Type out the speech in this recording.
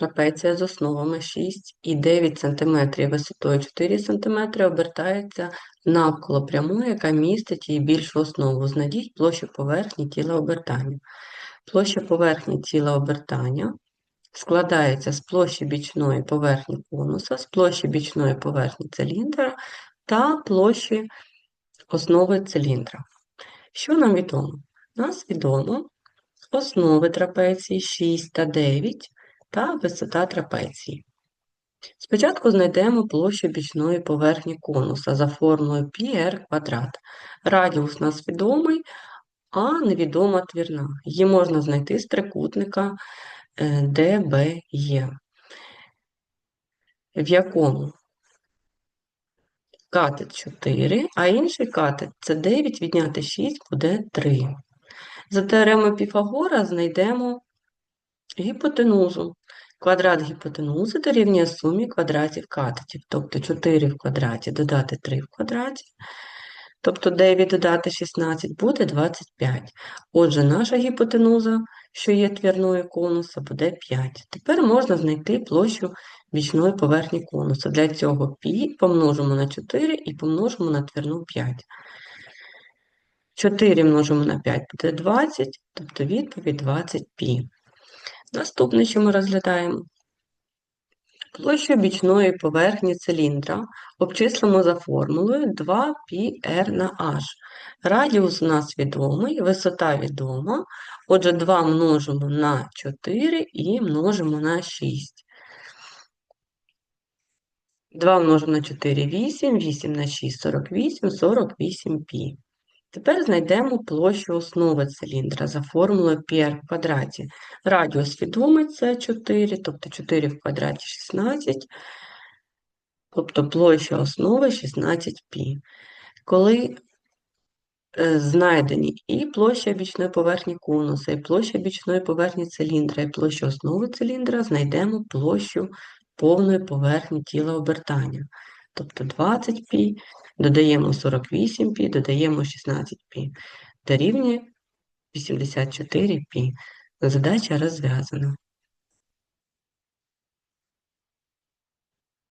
Трапеція з основами 6 і 9 см висотою 4 см обертається навколо прямої, яка містить її більшу основу. Знайдіть площу поверхні тіла обертання. Площа поверхні тіла обертання складається з площі бічної поверхні конуса, з площі бічної поверхні циліндра та площі основи циліндра. Що нам відомо? Нас відомо основи трапеції 6 та 9 та висота трапеції. Спочатку знайдемо площу бічної поверхні конуса за формулою πr квадрат. Радіус нас відомий, а невідома твірна. Її можна знайти з трикутника е, DBE, в якому катет 4, а інший катет це 9 відняти 6 буде 3. За теоремою Піфагора знайдемо гіпотенузу. Квадрат гіпотенузи дорівнює сумі квадратів катетів, тобто 4 в квадраті додати 3 в квадраті, тобто 9 додати 16 буде 25. Отже, наша гіпотенуза, що є твірною конуса, буде 5. Тепер можна знайти площу бічної поверхні конуса. Для цього π помножимо на 4 і помножимо на твірну 5. 4 множимо на 5 буде 20, тобто відповідь 20 π. Наступне, що ми розглядаємо, площу бічної поверхні циліндра обчислимо за формулою 2πr на h. Радіус у нас відомий, висота відома, отже, 2 множимо на 4 і множимо на 6. 2 множимо на 4 – 8, 8 на 6 – 48, 48 π. Тепер знайдемо площу основи циліндра за формулою πr в квадраті. Радіус відомий це 4, тобто 4 в квадраті 16, тобто площа основи 16 π. Коли е, знайдені і площа бічної поверхні конуса, і площа бічної поверхні циліндра, і площа основи циліндра, знайдемо площу повної поверхні тіла обертання. Тобто 20 π Додаємо 48 пі, додаємо 16 пі. Дорівнює 84 пі. Задача розв'язана.